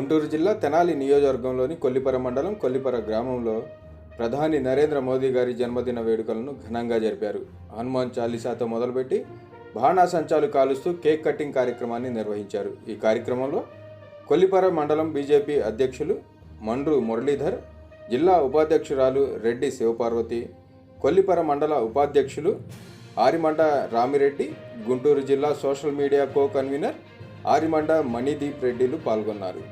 గుంటూరు జిల్లా తెనాలి నియోజకవర్గంలోని కొల్లిపర మండలం కొల్లిపర గ్రామంలో ప్రధాని నరేంద్ర మోదీ గారి జన్మదిన వేడుకలను ఘనంగా జరిపారు. హనుమాన్ చాలీసాతో మొదలుపెట్టి బాణాసంచాలు కాలుస్తూ కేక్ కటింగ్ కార్యక్రమాన్ని నిర్వహించారు. ఈ కార్యక్రమంలో కొల్లిపర మండలం బీజేపీ అధ్యక్షులు మండ్రు మురళీధర్ జిల్లా ఉపాధ్యక్షురాలు రెడ్డి శివపార్వతి కొల్లిపర మండల ఉపాధ్యక్షులు ఆరిమండ రామిరెడ్డి గుంటూరు జిల్లా social media co convener Arimanda Manideep రెడ్డిలు పాల్గొన్నారు.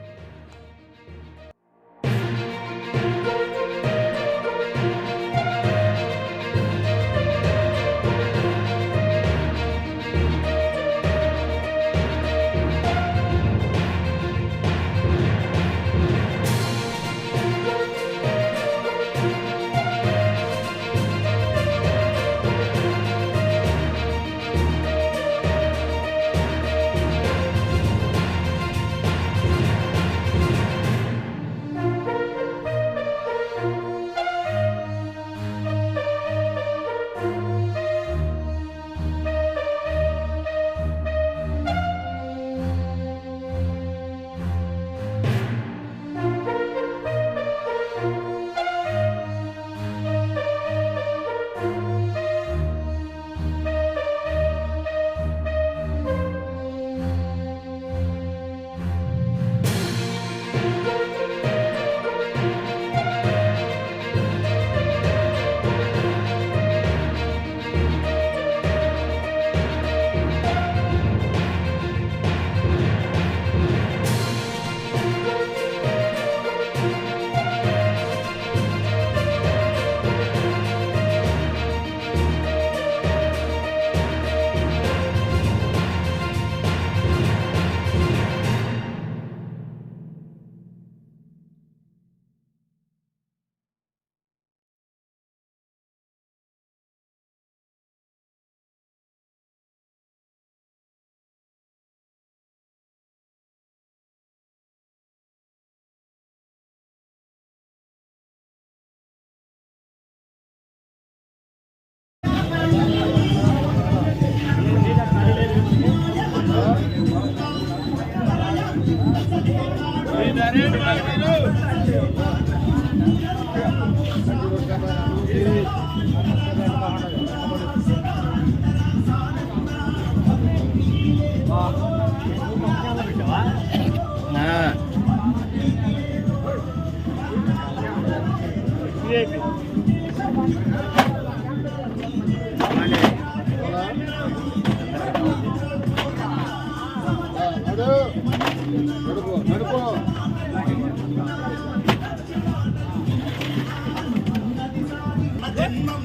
జన్మం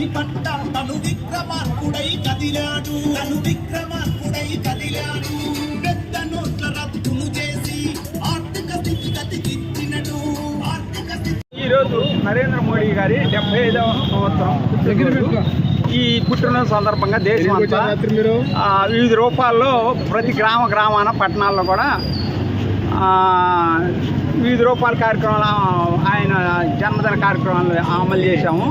క్రమార్కుల పట్ట తను విక్రమార్కుడై కదిలాడు. తను విక్రమార్కుడై కదిలాడు. పెద్ద నోట్ల రద్దును చేసి ఆర్థిక స్థితిగతి దిచ్చినడు ఆర్థిక స్థితి ఈరోజు నరేంద్ర మోడీ గారి డెబ్బై ఐదవ సంవత్సరం ఈ పుట్టినరోజు సందర్భంగా దేశం వివిధ రూపాల్లో ప్రతి గ్రామ గ్రామాన పట్టణాల్లో కూడా వివిధ రూపాల కార్యక్రమాలు ఆయన జన్మదిన కార్యక్రమాలు అమలు చేశాము.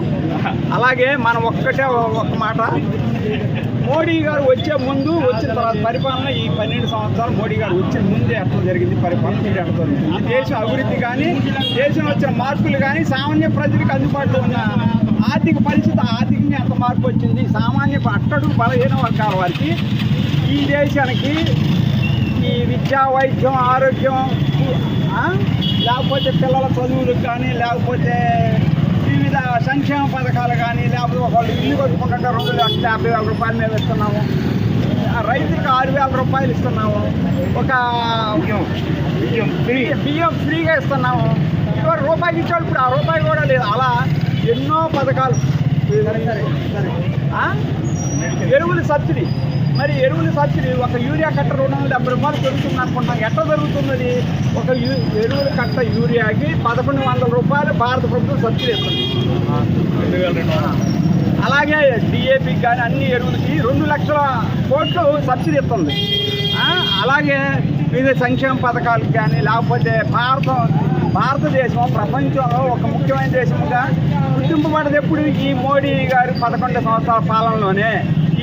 అలాగే మనం ఒక్కటే ఒక్క మాట. మోడీ గారు వచ్చే ముందు వచ్చిన తర్వాత పరిపాలన ఈ పన్నెండు సంవత్సరాలు మోడీ గారు వచ్చిన ముందే ఎట్లా జరిగింది పరిపాలన మీరు ఎట్లా జరిగింది. దేశం అభివృద్ధి కానీ దేశంలో వచ్చిన మార్పులు కానీ సామాన్య ప్రజలకు అందుబాటులో ఉన్న ఆర్థిక పరిస్థితి ఆర్థికంగా ఎంత మార్పు వచ్చింది సామాన్య అట్టడుగు బలహీన వర్గాల వారికి ఈ దేశానికి ఈ విద్యా వైద్యం ఆరోగ్యం లేకపోతే పిల్లల చదువులకు కానీ లేకపోతే వివిధ సంక్షేమ పథకాలు కానీ లేకపోతే ఒకళ్ళు ఇల్లు కట్టుకుంటుంటే రెండు లక్షల యాభై వేల రూపాయలు మేము ఇస్తున్నాము. ఆ రైతులకు ఆరు వేల రూపాయలు ఇస్తున్నాము. ఒక ఫ్రీ. బియ్యం ఫ్రీగా ఇస్తున్నాము. ఇవాళ రూపాయికి ఇచ్చేవాళ్ళు ఇప్పుడు ఆ రూపాయి కూడా లేదు. అలా ఎన్నో పథకాలు? ఎరువుల సబ్సిడీ. మరి ఎరువుల సబ్సిడీ ఒక యూరియా కట్ట రెండు వందల డెబ్బై రూపాయలు పెరుగుతుంది అనుకుంటాం. ఎట్లా జరుగుతున్నది ఒక యూ ఎరువుల కట్ట యూరియాకి పదకొండు వందల రూపాయలు భారత ప్రభుత్వం సబ్సిడీ ఇస్తుంది. అలాగే డిఏపికి కానీ అన్ని ఎరువులకి రెండు లక్షల కోట్లు సబ్సిడీ ఇస్తుంది. అలాగే వివిధ సంక్షేమ పథకాలకు కానీ లేకపోతే భారత భారతదేశం ప్రపంచంలో ఒక ముఖ్యమైన దేశంగా గుర్తింపబడదు ఎప్పుడు ఈ మోడీ గారి పదకొండు సంవత్సరాల పాలనలోనే.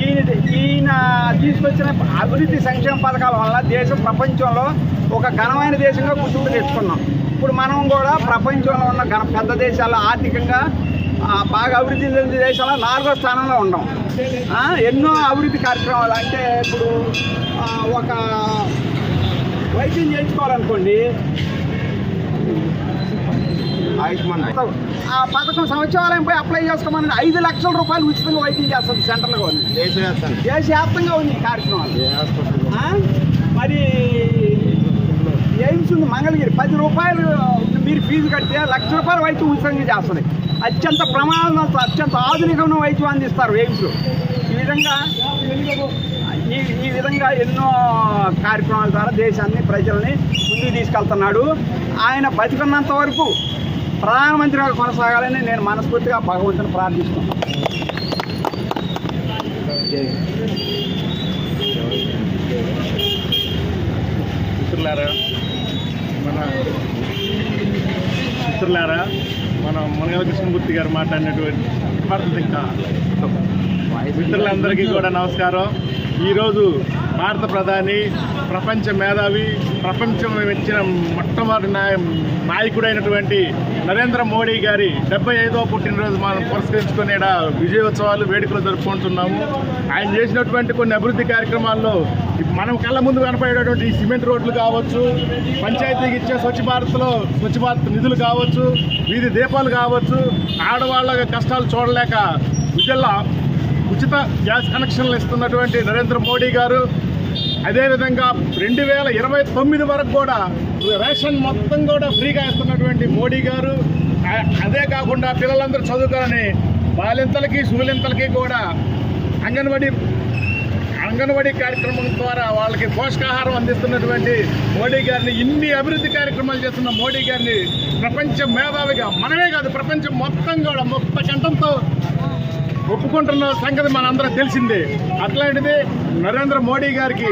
ఈయన ఈయన తీసుకొచ్చిన అభివృద్ధి సంక్షేమ పథకాల వల్ల దేశం ప్రపంచంలో ఒక ఘనమైన దేశంగా గుర్తింపు తెచ్చుకున్నాం. ఇప్పుడు మనం కూడా ప్రపంచంలో ఉన్న ఘన పెద్ద దేశాల్లో ఆర్థికంగా బాగా అభివృద్ధి చెందిన దేశాల్లో నాలుగో స్థానంలో ఉన్నాం. ఎన్నో అభివృద్ధి కార్యక్రమాలు అంటే ఇప్పుడు ఒక వైద్యం చేయించుకోవాలనుకోండి ఆయుష్మాన్ ఆ పథకం సంవత్సరాలయంపై అప్లై చేసుకోమని ఐదు లక్షల రూపాయలు ఉచితంగా వైద్యం చేస్తుంది సెంట్రల్ గవర్నమెంట్ దేశవ్యాప్తంగా. ఉంది కార్యక్రమాలు? మరి ఎయిమ్స్ ఉంది మంగళగిరి. పది రూపాయలు మీరు ఫీజు కడితే లక్ష రూపాయల వైద్యం ఉచితంగా చేస్తుంది. అత్యంత ప్రమాదం అత్యంత ఆధునికమైన వైద్యం అందిస్తారు ఎయిమ్స్లో. ఈ విధంగా ఈ ఈ విధంగా ఎన్నో కార్యక్రమాల ద్వారా దేశాన్ని ప్రజల్ని ముందుకు తీసుకెళ్తున్నాడు. ఆయన బతికున్నంత వరకు ప్రధానమంత్రిగా కొనసాగాలని నేను మనస్ఫూర్తిగా భగవంతుని ప్రార్థిస్తున్నాను. మిత్రులారా మన మిత్రులారా మన మునగల కృష్ణమూర్తి గారు మాట్లాడినటువంటి ఇంకా మిత్రులందరికీ కూడా నమస్కారం. ఈరోజు భారత ప్రధాని ప్రపంచ మేధావి ప్రపంచం ఇచ్చిన మొట్టమొదటి నాయ నాయకుడైనటువంటి నరేంద్ర మోడీ గారి డెబ్బై ఐదవ పుట్టినరోజు మనం పురస్కరించుకునే ఈడ విజయోత్సవాలు వేడుకలు జరుపుకుంటున్నాము. ఆయన చేసినటువంటి కొన్ని అభివృద్ధి కార్యక్రమాల్లో మనం కళ్ళ ముందు కనపడేటటువంటి ఈ సిమెంట్ రోడ్లు కావచ్చు పంచాయతీకి ఇచ్చే స్వచ్ఛ భారత్లో స్వచ్ఛ భారత్ నిధులు కావచ్చు వీధి దీపాలు కావచ్చు ఆడవాళ్ళ కష్టాలు చూడలేక విద్యల్లో ఉచిత గ్యాస్ కనెక్షన్లు ఇస్తున్నటువంటి నరేంద్ర మోడీ గారు అదేవిధంగా రెండు వేల ఇరవై తొమ్మిది వరకు కూడా రేషన్ మొత్తం కూడా ఫ్రీగా ఇస్తున్నటువంటి మోడీ గారు. అదే కాకుండా పిల్లలందరూ చదువుకోవాలని బాలింతలకి సూలింతలకి కూడా అంగన్వాడీ అంగన్వాడీ కార్యక్రమం ద్వారా వాళ్ళకి పోషకాహారం అందిస్తున్నటువంటి మోడీ గారిని ఇన్ని అభివృద్ధి కార్యక్రమాలు చేస్తున్న మోడీ గారిని ప్రపంచ మేధావిగా మనమే కాదు ప్రపంచం మొత్తం కూడా మొత్త కంఠంతో ఒప్పుకుంటున్న సంగతి మనందరం తెలిసిందే. అట్లాంటిది నరేంద్ర మోడీ గారికి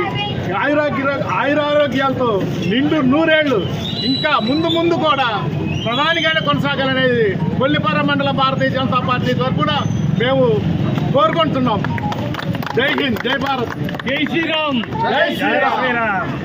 ఆయురాగ్య ఆయురారోగ్యాలతో నిండు నూరేళ్ళు. ఇంకా ముందు ముందు కూడా ప్రధానిగానే కొనసాగాలనేది కొల్లిపార మండల భారతీయ జనతా పార్టీ తరఫున మేము కోరుకుంటున్నాం. జై హింద్ జై భారత్. జై శ్రీరామ్. జై శ్రీరామ్.